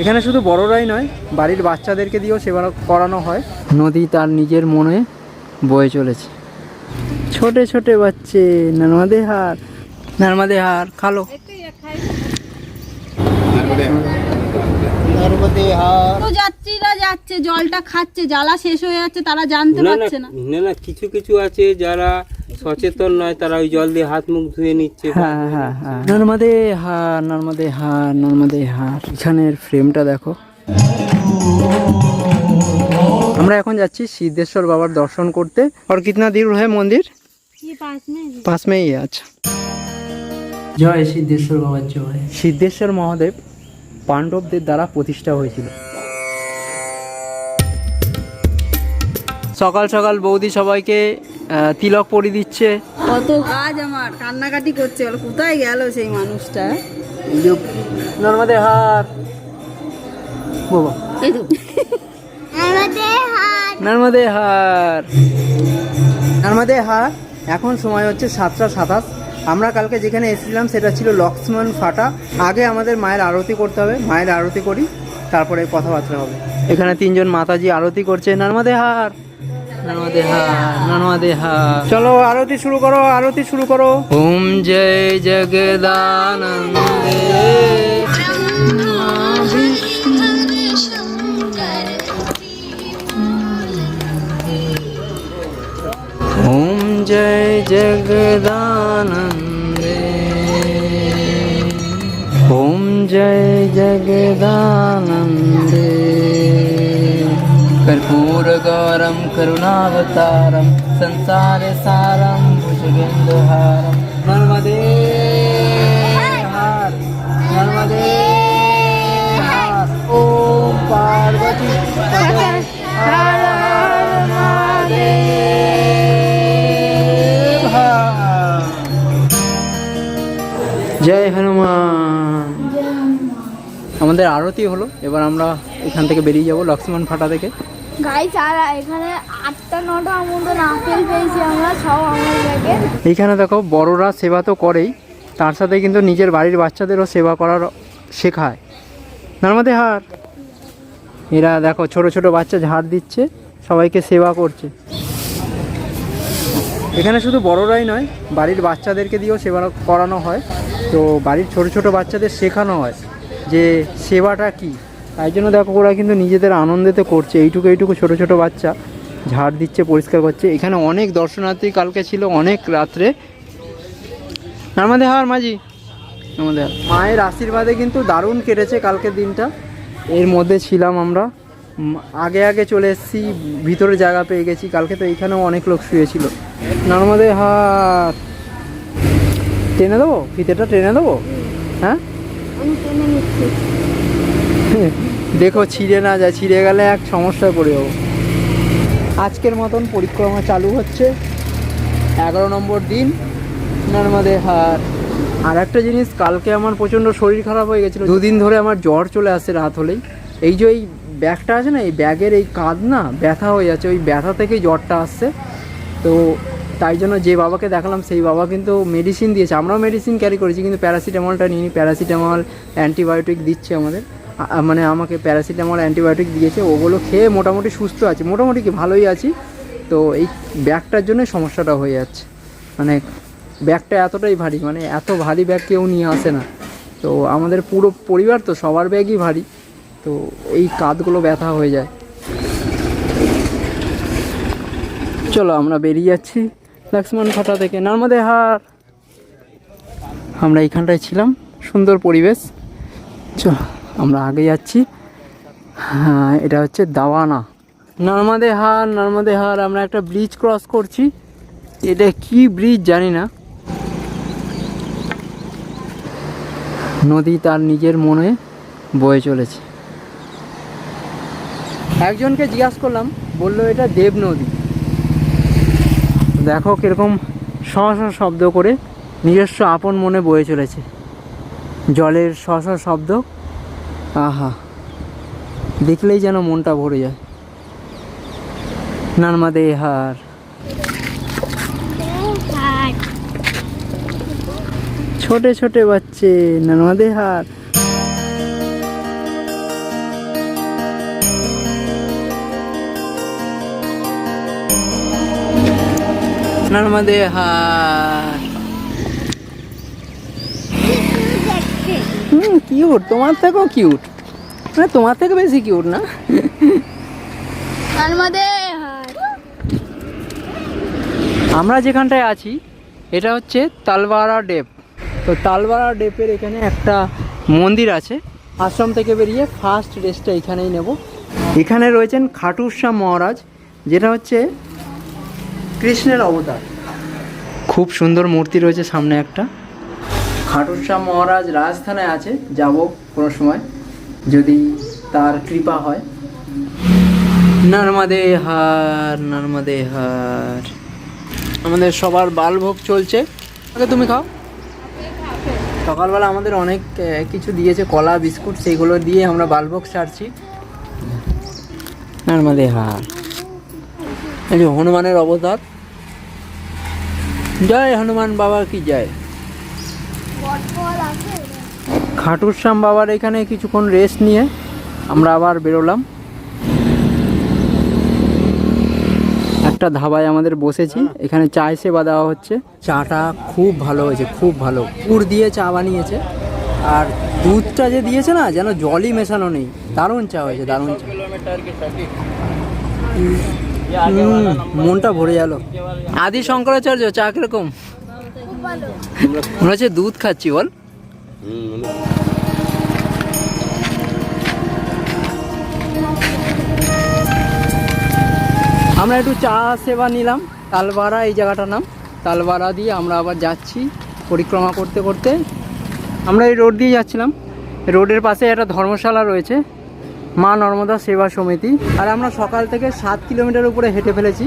এখানে শুধু বড়রাই নয় বাড়ির বাচ্চাদেরকে দিয়েও সেবা করানো হয়। নদী তার নিজের মনে বয়ে চলেছে। ছোটে ছোটে বাচ্চে নর্মাদে হার নর্মাদে হার খালো। যাত্রীরা যাচ্ছে জলটা খাচ্ছে জ্বালা শেষ হয়ে যাচ্ছে তারা জানতে পারছে না। না না কিছু কিছু আছে যারা সচেতন নয় তারা ওই জল দিয়ে হাত মুখ ধুয়ে নিচ্ছে। হ্যাঁ হ্যাঁ হ্যাঁ। নর্মাদে হা নর্মাদে হা নর্মাদে হা। এখানের ফ্রেমটা দেখো। আমরা এখন যাচ্ছি সিদ্ধেশ্বর বাবার দর্শন করতে। আর কিতনা দূর হয় মন্দির ইয়ে পাঁচ মেই আচ্ছা। জয় সিদ্ধেশ্বর বাবার জয়। সিদ্ধেশ্বর মহাদেব পাণ্ডবদের দ্বারা প্রতিষ্ঠা হয়েছিল। সকাল সকাল বৌদি সবাইকে তিলক পরিয়ে দিচ্ছে। কত কাজ আমার কান্নাকাটি করছে বলো কোথায় গেল সেই মানুষটা? নর্মাদে হার। বাবা। এই তো। নর্মাদে হার। নর্মাদে হার এখন সময় হচ্ছে সাতটা সাতাশ। আমরা কালকে যেখানে এসেছিলাম সেটা ছিল লক্ষ্মণ ফাটা। আগে আমাদের মায়ের আরতি করতে হবে মায়ের আরতি করি তারপরে কথাবার্তা হবে। এখানে তিনজন মাতাজি আরতি করছে নর্মাদে হার। চলো আরতি শুরু করো আরতি শুরু করো। ওম জয় জগদানন্দে। ওম জয় জগদানন্দে। ওম জয় জগদানন্দে। कर्पूरगौरं करुणावतारं संसारसारं भुजगेन्दुहारं नर्मदे हार नर्मदे हार ॐ पार्वती पते हर हर महादेव हर। জয় হনুমান আমাদের আরতি হলো এবার আমরা এখান থেকে বেরিয়ে যাব লক্ষ্মণ ফাটা থেকে এখানে এইখানে দেখো, বড়রা সেবা তো করেই, তার সাথে কিন্তু নিজের বাড়ির বাচ্চাদেরও সেবা করার শেখায়। নর্মাদে হার এরা দেখো, ছোট ছোট বাচ্চা ঝাড় দিচ্ছে, সবাইকে সেবা করছে। এখানে শুধু বড়রাই নয়, বাড়ির বাচ্চাদেরকে দিয়েও সেবা করানো হয়। তো বাড়ির ছোট ছোট বাচ্চাদের শেখানো হয় যে সেবাটা কি। তাই জন্য দেখো ওরা কিন্তু নিজেদের আনন্দেতে করছে। এইটুকু এইটুকু ছোট ছোট বাচ্চা, ঝাড় দিচ্ছে, পরিষ্কার করছে। এখানে অনেক দর্শনার্থী কালকে ছিল, অনেক রাত্রে। আমাদের হার মাঝি আমাদের মায়ের আশীর্বাদে কিন্তু দারুণ কেটেছে কালকের দিনটা। এর মধ্যে ছিলাম আমরা। আগে আগে চলে এসেছি, ভিতরে জায়গা পেয়ে গেছি। কালকে তো এইখানেও অনেক লোক শুয়েছিল। নর্মাদে হাত টেনে দেবো? ফিতেটা টেনে দেবো? হ্যাঁ? দেখো, ছিঁড়ে না যায়, ছিঁড়ে গেলে এক সমস্যায় পড়ে যাব আজকের মতন পরিক্রমা চালু হচ্ছে। এগারো নম্বর দিন নর্মাদে হার। আর একটা জিনিস, কালকে আমার প্রচণ্ড শরীর খারাপ হয়ে গেছিল। দুদিন ধরে আমার জ্বর চলে আসছে রাত হলেই। এই যে এই ব্যাগটা আছে না, এই ব্যাগের এই কাঁধ না, ব্যথা হয়ে যাচ্ছে। ওই ব্যথা থেকেই জ্বরটা আসছে। তো তাই জন্য যে বাবাকে দেখালাম, সেই বাবা কিন্তু মেডিসিন দিয়েছে। আমরাও মেডিসিন ক্যারি করেছি, কিন্তু প্যারাসিটামলটা নিয়ে প্যারাসিটামল অ্যান্টিবায়োটিক দিচ্ছে আমাদের। মানে আমাকে প্যারাসিটামল অ্যান্টিবায়োটিক দিয়েছে, ওগুলো খেয়ে মোটামুটি সুস্থ আছি, মোটামুটি কি ভালোই আছি। তো এই ব্যাগটার জন্য সমস্যাটা হয়ে যাচ্ছে। মানে ব্যাগটা এতটাই ভারী মানে এত ভারী ব্যাগ কেউ নিয়ে আসে না। তো আমাদের পুরো পরিবার তো সবার ব্যাগই ভারী, তো এই কাঁধগুলো ব্যথা হয়ে যায়। চলো আমরা বেরিয়ে যাচ্ছি লক্ষ্মণ ফাটা থেকে নর্মদে হার আমরা এইখানটায় ছিলাম, সুন্দর পরিবেশ। চলো। আমরা আগে যাচ্ছি। হ্যাঁ এটা হচ্ছে দাওয়ানা। নর্মদে হার নর্মদে হার আমরা একটা ব্রিজ ক্রস করছি। এটা কি ব্রিজ জানি না। নদী তার নিজের মনে বয়ে চলেছে। একজনকে জিজ্ঞাসা করলাম, বলল এটা দেব নদী। দেখো কীরকম শ শব্দ করে নিজস্ব আপন মনে বয়ে চলেছে। জলের শ শব্দ আহা। দেখলেই যেন মনটা ভরে যায়। নানমাদে হার। ছোটে ছোটে বাচ্চে নানমাদে হার। নর্মাদয় হার। হুম কিউট তোমার থেকেও কিউট মানে তোমার থেকে বেশি কিউট না? তার মধ্যে আমরা যেখানটায় আছি এটা হচ্ছে তালবাড়া ডেপ। তো তালবাড়া ডেপের এখানে একটা মন্দির আছে। আশ্রম থেকে বেরিয়ে ফার্স্ট রেস্টটা এখানেই নেব। এখানে রয়েছেন খাটুশ্যাম মহারাজ যেটা হচ্ছে কৃষ্ণের অবতার। খুব সুন্দর মূর্তি রয়েছে সামনে একটা। খাটুশ্যাম মহারাজ রাজস্থানে আছে, যাব কোনো সময়, যদি তার কৃপা হয়। নর্মদে হার নর্মদে হার। আমাদের সবার বালভোগ চলছে। আগে তুমি খাও। সকালবেলা আমাদের অনেক কিছু দিয়েছে, কলা, বিস্কুট, সেইগুলো দিয়ে আমরা বালভোগ সারছি। নর্মদে হার। যে হনুমানের অবতার। জয় হনুমান বাবা কি জয়। খাটুশ্যাম বাবার এখানে কিছুক্ষণ রেস্ট নিয়ে আমরা আবার বেরোলাম। একটা ধাবায় আমাদের বসেছি, এখানে চায় সেবা দেওয়া হচ্ছে। চাটা খুব ভালো হয়েছে, খুব ভালো। গুড় দিয়ে চা বানিয়েছে, আর দুধটা যে দিয়েছে না, যেন জলই মেশানো নেই। দারুণ চা হয়েছে, দারুণ চা। মনটা ভরে গেল। আদি শঙ্করাচার্য চা কীরকম? মনে হচ্ছে দুধ খাচ্ছি, বল। আমরা একটু চা সেবা নিলাম। তালবাড়া, এই জায়গাটার নাম। তালবাড়া দিয়ে আমরা আবার যাচ্ছি পরিক্রমা করতে করতে। আমরা এই রোড দিয়ে যাচ্ছিলাম। রোডের পাশে একটা ধর্মশালা রয়েছে, মা নর্মদা সেবা সমিতি। আর আমরা সকাল থেকে সাত কিলোমিটার উপরে হেঁটে ফেলেছি।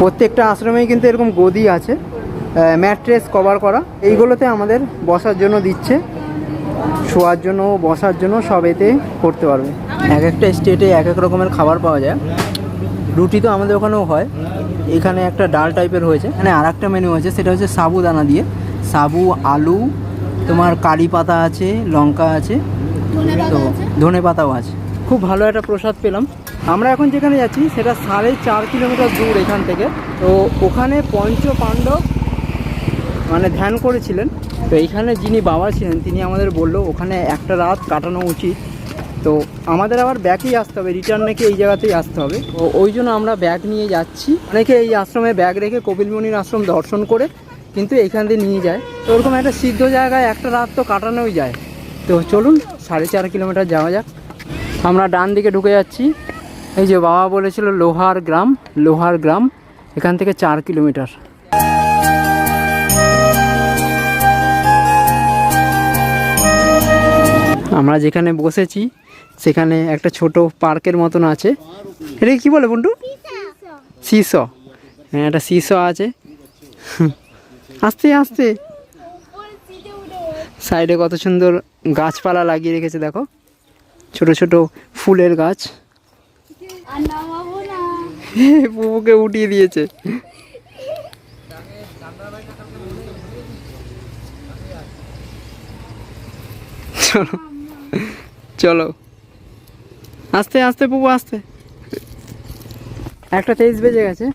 প্রত্যেকটা আশ্রমেই কিন্তু এরকম গদি আছে ম্যাট্রেস কভার করা। এইগুলোতে আমাদের বসার জন্য দিচ্ছে শোয়ার জন্য বসার জন্য সব এতে করতে পারবে। এক একটা স্টেটে এক এক রকমের খাবার পাওয়া যায়। রুটি তো আমাদের ওখানেও হয়। এখানে একটা ডাল টাইপের হয়েছে। এখানে আর একটা মেনু হয়েছে সেটা হচ্ছে সাবুদানা দিয়ে। সাবু আলু তোমার কারি পাতা আছে লঙ্কা আছে তো ধনে পাতাও আছে। খুব ভালো একটা প্রসাদ পেলাম। আমরা এখন যেখানে যাচ্ছি, সেটা সাড়ে চার কিলোমিটার দূর এখান থেকে। তো ওখানে পঞ্চ পাণ্ডব মানে ধ্যান করেছিলেন। তো এইখানে যিনি বাবা ছিলেন, তিনি আমাদের বলল, ওখানে একটা রাত কাটানো উচিত। তো আমাদের আবার ব্যাগেই আসতে হবে রিটার্ন নাকি এই জায়গাতেই আসতে হবে। তো ওই জন্য আমরা ব্যাগ নিয়ে যাচ্ছি। অনেকে এই আশ্রমে ব্যাগ রেখে কপিলমণির আশ্রম দর্শন করে, কিন্তু এইখান দিয়ে নিয়ে যায়। তো ওরকম একটা সিদ্ধ জায়গায় একটা রাত তো কাটানোই যায়। তো চলুন, সাড়ে চার কিলোমিটার যাওয়া যাক। আমরা ডান দিকে ঢুকে যাচ্ছি। এই যে বাবা বলেছিল লোহার গ্রাম লোহার গ্রাম, এখান থেকে চার কিলোমিটার। আমরা যেখানে বসেছি, সেখানে একটা ছোট পার্কের মতন আছে। এটা কি বলে বন্টু সিস। হ্যাঁ একটা সিস আছে। আস্তে আস্তে। সাইডে কত সুন্দর গাছপালা লাগিয়ে রেখেছে, দেখো। ছোট ছোট ফুলের গাছ। বুবুকে উঠিয়ে দিয়েছে। চলো। চলো। আস্তে আস্তে বুবু আস্তে। একটা তেইশ বেজে গেছে।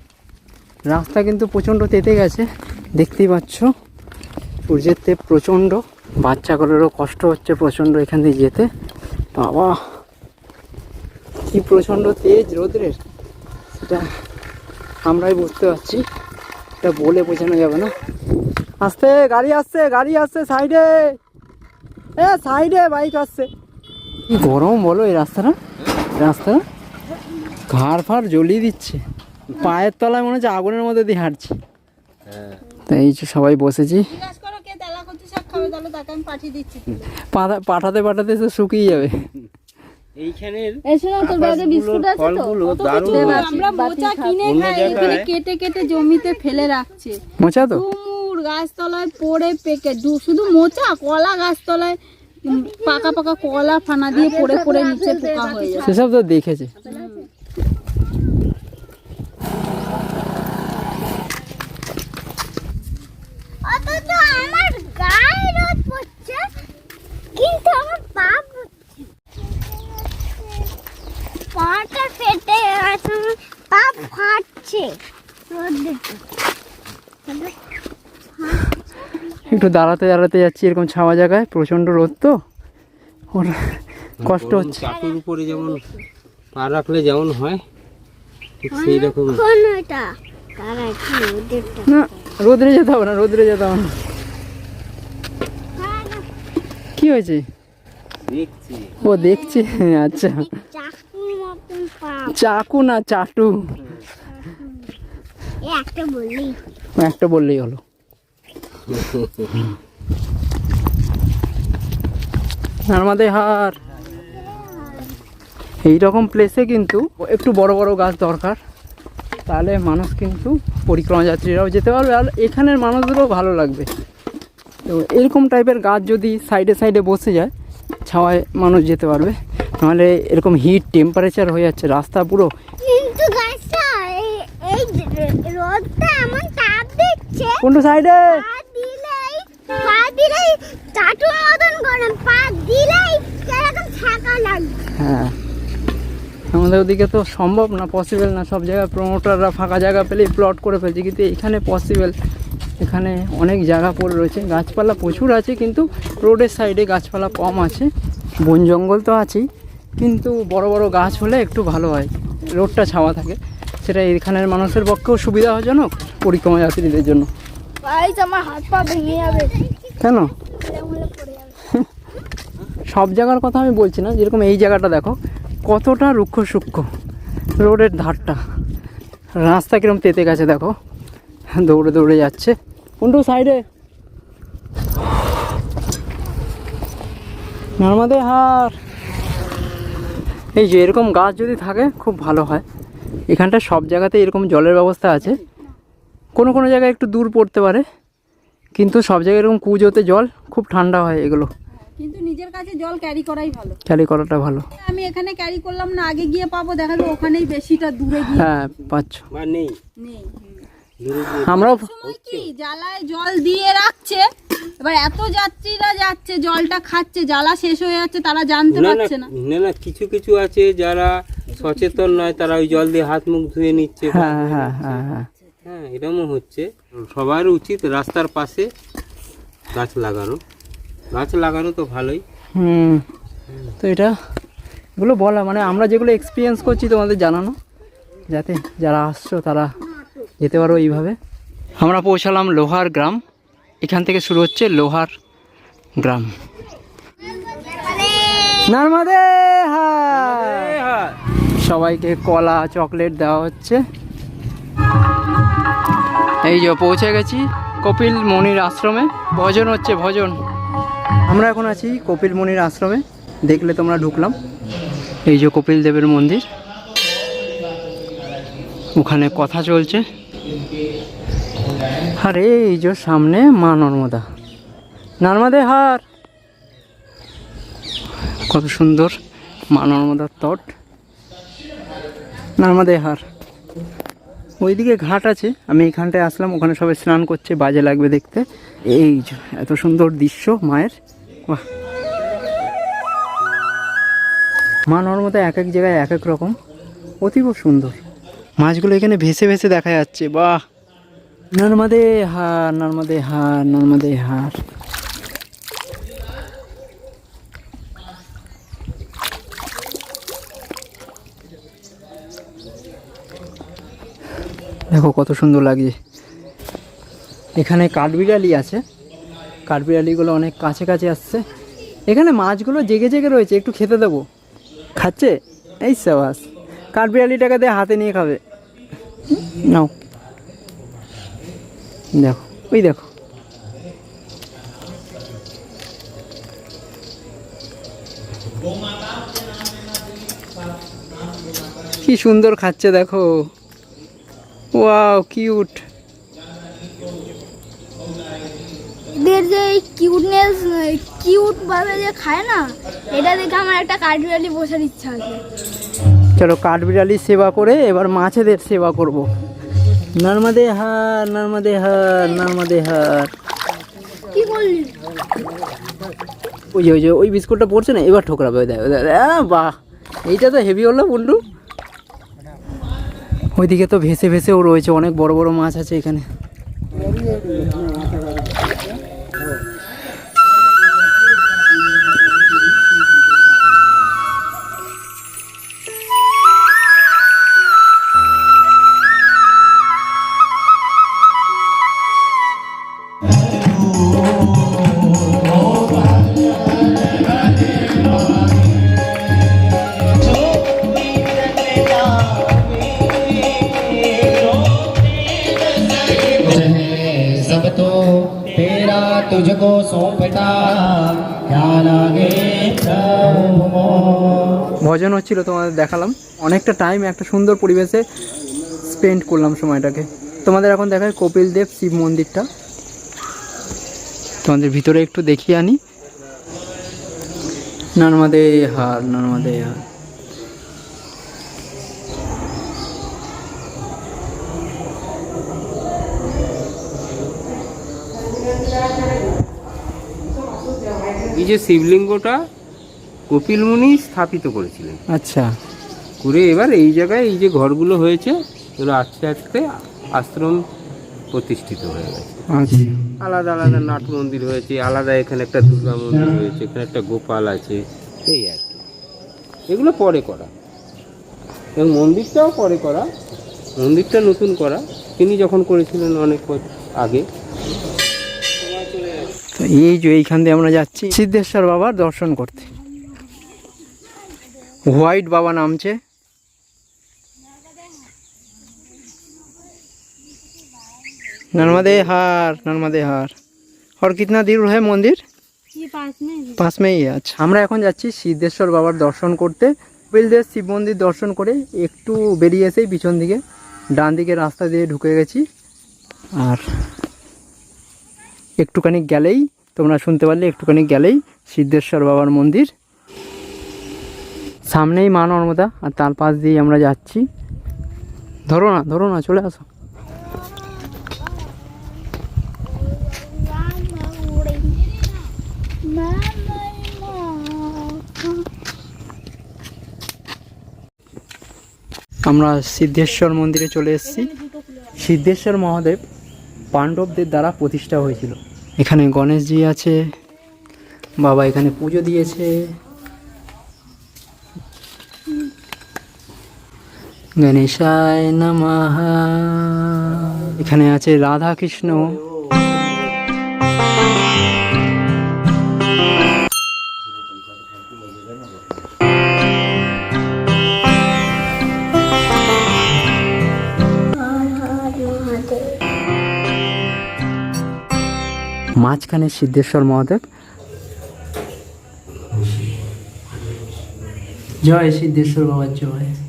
রাস্তা কিন্তু প্রচণ্ড তেতে গেছে। দেখতেই পাচ্ছ সূর্যের তেপ প্রচণ্ড। বাচ্চাগুলোরও কষ্ট হচ্ছে প্রচণ্ড এখান দিয়ে যেতে। বাবা। কি প্রচণ্ড তেজ রোদ্রের সেটা আমরাই বুঝতে পারছি। এটা বলে বোঝানো যাবে না। আসতে গাড়ি আসছে গাড়ি আসছে সাইডে। এ সাইডে বাইক আসছে। কি গরম বলো এই রাস্তাটা? রাস্তাটা ঘাড় ফাড় জ্বলিয়ে দিচ্ছে। পায়ের তলায় মনে হচ্ছে আগুনের মধ্যে দিয়ে হাঁটছি। তাই সবাই বসেছি। পাঠাতে পাঠাতে তো শুকিয়ে যাবে। এইখানের তোর ব্যাগে বিস্কুট আছে তো? আমরা মোচা কিনে খাই এখানে কেটে কেটে জমিতে ফেলে রাখছে। মোচা তো? ডুমুর গাছতলায় পড়ে পেকে শুধু মোচা কলা গাছতলায় পাকা পাকা কলা ফানা দিয়ে পড়ে পড়ে নিচে পোকা হয়ে যায়। সেসব তো দেখেছে অথচ আমার গায়ে রোদ পড়ছে কিন্তু আমার পা পড়ছে পাটা ফেটে গেছে একটু দাঁড়াতে দাঁড়াতে যাচ্ছি এরকম ছাওয়া জায়গায় প্রচণ্ড রোদ তো। ওর কষ্ট হচ্ছে। চাটুর উপরে যেমন পা রাখলে যেমন হয় সেই রকম। না রোদ্রে যেতে হবে না রোদ্রে যেতে হবে না। কি হয়েছে? ও দেখছি। আচ্ছা। চাকুর চাকু না চাটু। একটা বললেই হলো। আমাদের হার এইরকম প্লেসে কিন্তু একটু বড় বড় গাছ দরকার। তাহলে মানুষ কিন্তু পরিক্রমা যাত্রীরাও যেতে পারবে আর এখানের মানুষদেরও ভালো লাগবে। তো এরকম টাইপের গাছ যদি সাইডে সাইডে বসে যায় ছাওয়ায় মানুষ যেতে পারবে। নাহলে এরকম হিট টেম্পারেচার হয়ে যাচ্ছে রাস্তা পুরো। কোনটা সাইডে হ্যাঁ। আমাদের ওদিকে তো সম্ভব না পসিবল না। সব জায়গায় প্রমোটাররা ফাঁকা জায়গা পেলেই প্লট করে ফেলছে। কিন্তু এখানে পসিবল এখানে অনেক জায়গা পড়ে রয়েছে। গাছপালা প্রচুর আছে, কিন্তু রোডের সাইডে গাছপালা কম আছে। বন জঙ্গল তো আছেই। কিন্তু বড় বড় গাছ হলে একটু ভালো হয়। রোডটা ছাওয়া থাকে। সেটা এখানের মানুষের পক্ষেও সুবিধাজনক, পরিক্রমা যাত্রীদের জন্য। গাইস আমার হাত পা ভেঙে যাবে। কেন? সব জায়গার কথা আমি বলছি না যেরকম এই জায়গাটা দেখো কতটা রুক্ষ সূক্ষ্ম। রোডের ধারটা রাস্তা কিরম তেতে গেছে দেখো। দৌড়ে দৌড়ে যাচ্ছে। কোনটু সাইডে। নর্মাদে হার। এই যে এরকম গাছ যদি থাকে খুব ভালো হয়। এখানটা সব জায়গাতে এরকম জলের ব্যবস্থা আছে। কোনো কোনো জায়গায় একটু দূর পড়তে পারে কিন্তু সব জায়গায় এরকম কুজোতে জল খুব ঠান্ডা হয় এগুলো। কিন্তু নিজের কাছে জল ক্যারি করাই ভালো। ক্যারি করাটা ভালো। আমি এখানে ক্যারি করলাম না আগে গিয়ে পাবো দেখা যাবে ওখানেই বেশিটা দূরে গিয়ে। হ্যাঁ পাচ্ছ। নেই। নেই আমরাও কি জ্বালায় জল দিয়ে রাখছে এবার এত যাত্রীরা যাচ্ছে জলটা খাচ্ছে জ্বালা শেষ হয়ে যাচ্ছে তারা জানতে পারছে না। না না কিছু কিছু আছে যারা সচেতন নয় তারা ওই জল দিয়ে হাত মুখ ধুয়ে নিচ্ছে। হ্যাঁ হ্যাঁ হ্যাঁ। হ্যাঁ এরকমও হচ্ছে। সবার উচিত রাস্তার পাশে গাছ লাগানো। গাছ লাগানো তো ভালোই। হুম তো এটা এগুলো বলা মানে আমরা যেগুলো এক্সপিরিয়েন্স করছি তোমাদের জানানো? যাতে যারা আসছো তারা যেতে পারো এইভাবে। আমরা পৌঁছালাম লোহার গ্রাম। এখান থেকে শুরু হচ্ছে লোহার গ্রাম। নর্মাদে সবাইকে কলা চকলেট দেওয়া হচ্ছে। এই যে পৌঁছে গেছি কপিল মনির আশ্রমে। ভজন হচ্ছে ভজন। আমরা এখন আছি কপিল মনির আশ্রমে। দেখলে তোমরা ঢুকলাম। এই যে কপিল দেবের মন্দির। ওখানে কথা চলছে। আর এই যে সামনে মা নর্মদা। নর্মদে হার! কত সুন্দর মা নর্মদার তট। নর্মদে হার। ওইদিকে ঘাট আছে। আমি এখানটায় আসলাম, ওখানে সবাই স্নান করছে, বাজে লাগবে দেখতে। এই এত সুন্দর দৃশ্য মায়ের। বাহ। মা নর্মদা এক এক জায়গায় এক এক রকম। অতীব সুন্দর। মাছগুলো এখানে ভেসে ভেসে দেখা যাচ্ছে। বাহ। নর্মদে হার নর্মদে হার নর্মদে হার। দেখো কত সুন্দর লাগছে। এখানে কাঠবিড়ালি আছে। কাঠবিড়ালিগুলো অনেক কাছে কাছে আসছে। এখানে মাছগুলো জেগে জেগে রয়েছে, একটু খেতে দেবো। খাচ্ছে? এই সাবাস। কাঠবিড়ালিটাকে দিয়ে হাতে নিয়ে খাবে। নাও। দেখো, ওই দেখো। কি সুন্দর খাচ্ছে দেখো। ওয়াও কিউট এদের যে কিউটনেস কিউট ভাবে যে খায় না এটা দেখে আমার একটা কাঠবিড়ালি বসার ইচ্ছা আছে। চলো কাঠবিড়ালির সেবা করে এবার মাছেদের সেবা করব। নর্মদে হার নর্মদে হার নর্মদে হার। কি বললি? ওই যে ওই যে ওই বিস্কুটটা পড়ছে না এবার ঠোকরাবে আহ, বাহ। এইটা তো হেভি হলো বন্ধু। ওইদিকে তো ভেসে ভেসেও রয়েছে অনেক বড় বড় মাছ আছে এখানে। ভজন হচ্ছিল, তোমাদের দেখালাম। অনেকটা টাইম একটা সুন্দর পরিবেশে স্পেন্ড করলাম সময়টাকে। তোমাদের এখন দেখায় কপিল দেব শিব মন্দিরটা। তোমাদের ভিতরে একটু দেখিয়ে আনি। নর্মদে হার নর্মদে হার। এই যে শিবলিঙ্গটা কপিল মুনি স্থাপিত করেছিলেন। আচ্ছা। করে এবার এই জায়গায় এই যে ঘরগুলো হয়েছে এগুলো আস্তে আস্তে আশ্রম প্রতিষ্ঠিত হয়ে গেছে। আচ্ছা। আলাদা আলাদা নাট মন্দির হয়েছে আলাদা এখানে একটা দুর্গা মন্দির হয়েছে এখানে একটা গোপাল আছে এই আর কি। এগুলো পরে করা। এবং মন্দিরটাও পরে করা। মন্দিরটা নতুন করা। তিনি যখন করেছিলেন অনেক আগে। এই যে এইখান দিয়ে আমরা যাচ্ছি সিদ্ধেশ্বর বাবার দর্শন করতে। হোয়াইট বাবা নামছে नर्मदे हार नर्मदे हार और कितना दूर है मंदिर ये पास में পাশ মেই আছে আমরা এখন যাচ্ছি সিদ্ধেশ্বর বাবার দর্শন করতে কপিলদের শিব মন্দির দর্শন করে একটু বেরিয়ে এসেই পিছন দিকে ডান দিকে রাস্তা দিয়ে ঢুকে গেছি আর একটুখানি গেলেই তোমরা শুনতে পারলে একটুখানি গেলেই সিদ্ধেশ্বর বাবার মন্দির সামনেই মা নর্মদা আর তার পাশ দিয়েই আমরা যাচ্ছি। ধরো না ধরো না, চলে আসো। আমরা সিদ্ধেশ্বর মন্দিরে চলে এসেছি। সিদ্ধেশ্বর মহাদেব পাণ্ডবদের দ্বারা প্রতিষ্ঠা হয়েছিল। এখানে গণেশজি আছে, বাবা এখানে পুজো দিয়েছে। গণেশায় নমঃ। এখানে আছে রাধা কৃষ্ণ মাঝখানে সিদ্ধেশ্বর মহাদেব। জয় সিদ্ধেশ্বর বাবার জয়।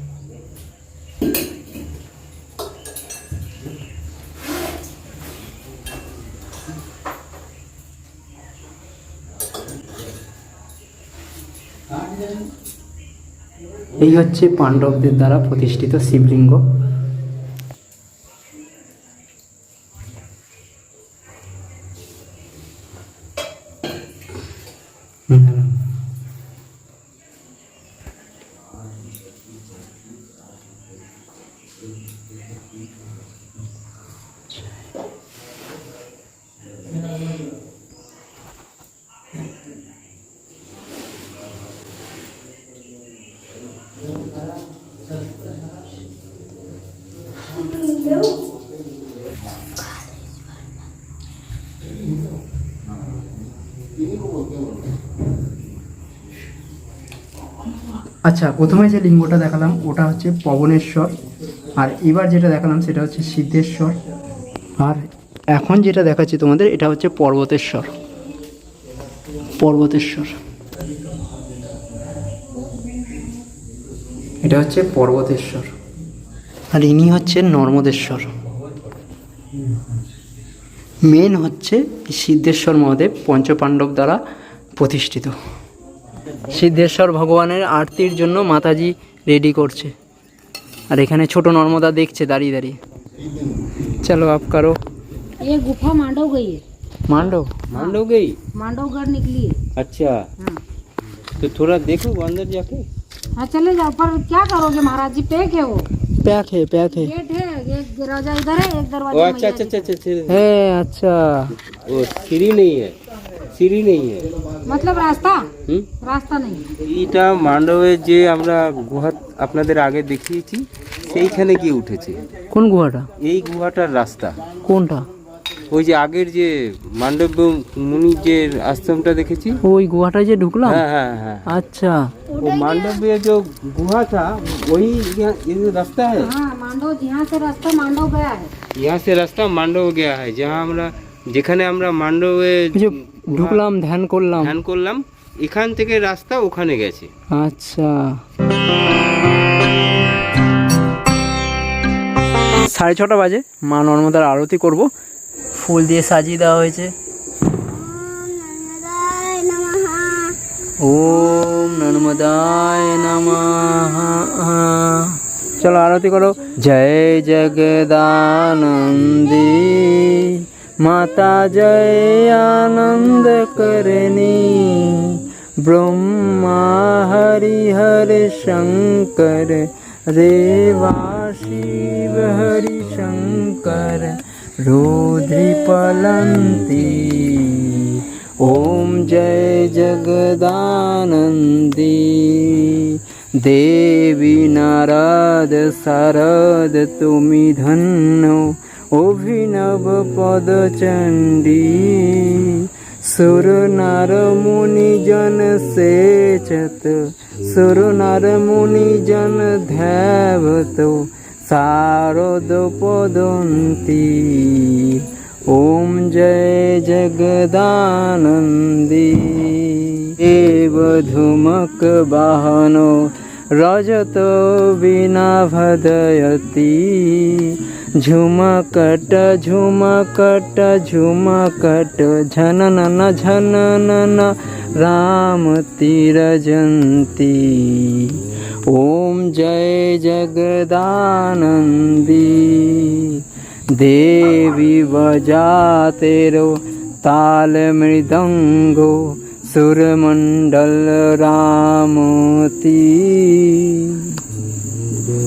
এই হচ্ছে পাণ্ডবদের দ্বারা প্রতিষ্ঠিত শিবলিঙ্গ। আচ্ছা প্রথমে যে লিঙ্গটা দেখালাম, ওটা হচ্ছে পবনেশ্বর। আর এবার যেটা দেখালাম, সেটা হচ্ছে সিদ্ধেশ্বর। আর এখন যেটা দেখাচ্ছি তোমাদের, এটা হচ্ছে পর্বতেশ্বর। পর্বতেশ্বর। এটা হচ্ছে পর্বতেশ্বর। আর ইনি হচ্ছে নর্মদেশ্বর। মেন হচ্ছে সিদ্ধেশ্বর মহাদেব পঞ্চপাণ্ডব দ্বারা প্রতিষ্ঠিত। সিদ্ধেশ্বর ভগবানের আরতির জন্য মাতাজি রেডি করছে আর এখানে ছোট নর্মদা দেখছে দাঁড়িয়ে দাঁড়িয়ে চলো আপ কারো ये गुफा मांडव गई है मांडव मांडव गई मांडवगढ़ निकली है अच्छा हाँ तो थोड़ा देखो अंदर जाके हाँ चले जाओ पर क्या करोगे महाराज जी पैक है वो पैक है पैक है गेट है एक दरवाजा इधर है एक ओ दरवाजा अच्छा अच्छा अच्छा अच्छा अच्छा है अच्छा वो सीढ़ी नहीं है সিঁড়ি নেই है मतलब रास्ता হুম रास्ता नहीं এইটা মান্ডবের যে আমরা গুহা আপনাদের আগে দেখিয়েছি সেইখানে গিয়ে উঠেছে কোন গুহাটা এই গুহাটার রাস্তা কোনটা ওই যে আগের যে মান্ডব্য মুনির যে আশ্রমটা দেখেছি ওই গুহাটায় যে ঢুকলাম হ্যাঁ হ্যাঁ হ্যাঁ अच्छा वो मांडव्य जो गुहा था वही यहाँ- ये जो रास्ता है हाँ मांडव यहाँ से रास्ता मांडव गया है यहाँ से रास्ता मांडव गया है जहाँ আমরা যেখানে আমরা মান্ডবে এই যে ঢুকলাম ধ্যান করলাম ধ্যান করলাম এখান থেকে রাস্তা ওখানে গেছে আচ্ছা সাড়ে ছটা বাজে মা নর্মদার আরতি করব ফুল দিয়ে সাজিয়ে দেওয়া হয়েছে ওম নর্মদায় নমঃ। চলো আরতি করো। জয় জগদানন্দী। মাতা জয় আনন্দ করণী। ব্রহ্মা হরি হর শঙ্কর। দেবা শিব হরি শঙ্কর। রুদ্রিপলন্তি। ॐ जय जगदानन्दी। देवी नारद शारद तुमि धनु अभिनवपद चण्डी सूरनारमुनिजन सेचत सूरनारमुनिजन ध्यात शारदपदन्ति ॐ जय जगदानन्दी एवधुमक वाहनो रजतो विना भदयति झुमकट झुमकट झुमकट झनन न झनन न रामतिरजन्ती ॐ जय जगदानन्दी देवी बजातेरो ताल मृदंगो सुरमंडल रामती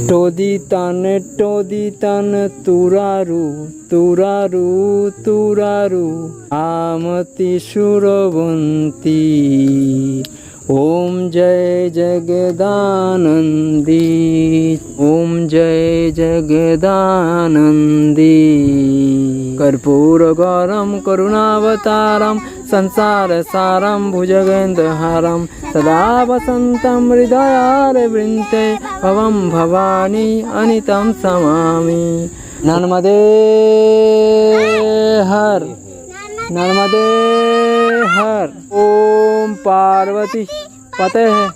टोदी तन टोदी तन तुरारु तुरारु तुरारु आमति सुरवंती ॐ जय जगदानन्दी ॐ जय जगदानन्दी कर्पूरगौरं करुणावतारं संसारसारं भुजगेन्द्रहारं सदा वसन्तं हृदयारवृन्ते भवं भवानी अनितं समामि। नर्मदे हर। नर्मदे हर। ओम पार्वती। पते है।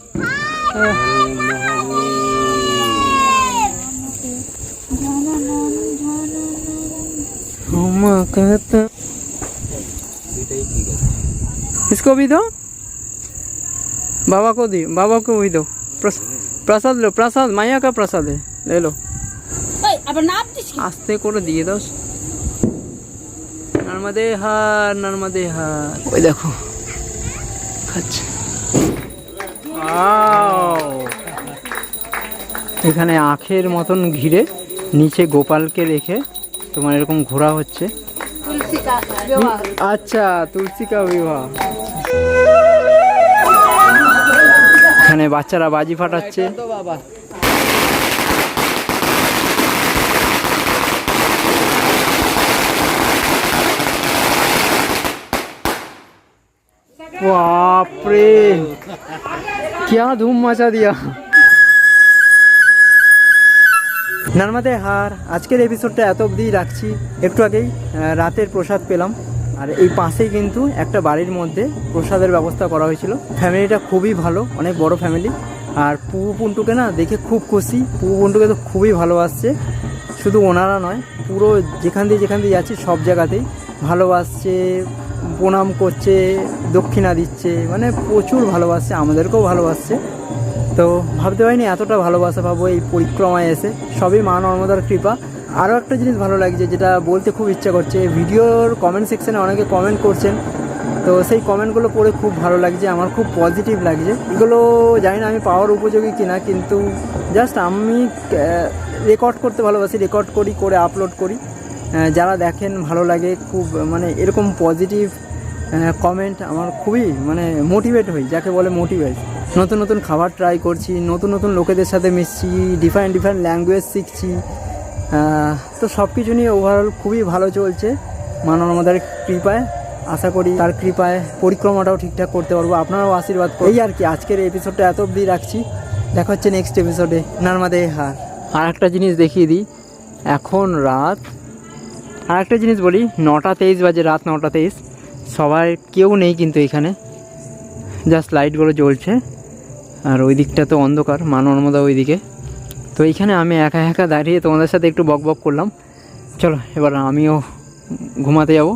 हम कहते इसको भी दो बाबा को दी बाबा को भी दो प्रस, प्रसाद लो प्रसाद माया का प्रसाद है ले लो ওই, আবার নাপছিস কি? আস্তে করে দিয়ে দাও নর্মদে হার নর্মদে হার ওই দেখো আচ্ছা Wow! এখানে আখের মতন ঘিরে নিচে গোপালকে রেখে তোমার এরকম ঘোরা হচ্ছে তুলসী গাছ, বিবাহ। আচ্ছা তুলসী কা বিবাহ এখানে বাচ্চারা বাজি ফাটাচ্ছে बाप रे क्या धूम मचा दिया নর্মাদে হার, আজকের এপিসোডটা এত অবধিই রাখছি। একটু আগেই রাতের প্রসাদ পেলাম। আর এই পাশেই কিন্তু একটা বাড়ির মধ্যে প্রসাদের ব্যবস্থা করা হয়েছিল। ফ্যামিলিটা খুবই ভালো, অনেক বড় ফ্যামিলি। আর পুপু পুন্টুকে না দেখে খুব খুশি। পুপু পুন্টুকে তো খুবই ভালোবাসছে। শুধু ওনারা নয়, পুরো যেখান দিয়ে যেখান দিয়ে যাচ্ছে সব জায়গাতেই ভালোবাসছে, প্রণাম করছে, দক্ষিণা দিচ্ছে। মানে প্রচুর ভালোবাসছে, আমাদেরকেও ভালোবাসছে। তো ভাবতে পারিনি এতটা ভালোবাসা পাবো এই পরিক্রমায় এসে। সবই মা নর্মদার কৃপা। আরও একটা জিনিস ভালো লাগছে, যেটা বলতে খুব ইচ্ছা করছে। ভিডিওর কমেন্ট সেকশনে অনেকে কমেন্ট করছেন। তো সেই কমেন্টগুলো পড়ে খুব ভালো লাগছে, আমার খুব পজিটিভ লাগছে। এগুলো জানি না আমি পাওয়ার উপযোগী কিনা, কিন্তু জাস্ট আমি রেকর্ড করতে ভালোবাসি রেকর্ড করি, করে আপলোড করি। যারা দেখেন ভালো লাগে, খুব মানে এরকম পজিটিভ কমেন্ট আমার খুবই মানে মোটিভেট হই, যাকে বলে মোটিভেট নতুন নতুন খাবার ট্রাই করছি, নতুন নতুন লোকেদের সাথে মিশছি ডিফারেন্ট ডিফারেন্ট ল্যাঙ্গুয়েজ শিখছি। তো সব কিছু নিয়ে ওভারঅল খুবই ভালো চলছে। মানব আমাদের কৃপায়, আশা করি তার কৃপায় পরিক্রমাটাও ঠিকঠাক করতে পারব। আপনারাও আশীর্বাদ এই আর কি, আজকের এপিসোডটা এত অবধি রাখছি। দেখা হচ্ছে নেক্সট এপিসোডে নার্মাদে হার। আর একটা জিনিস দেখিয়ে দিই। এখন রাত আর একটা জিনিস বলি, নটা তেইশ বাজে, রাত নটা তেইশ। সবাই, কেউ নেই কিন্তু এখানে। জাস্ট লাইটগুলো জ্বলছে। আর ওই দিকটা তো অন্ধকার মা নর্মদা ওইদিকে। তো এইখানে আমি একা একা দাঁড়িয়ে তোমাদের সাথে একটু বক বক করলাম। চলো, এবার আমিও ঘুমাতে যাব।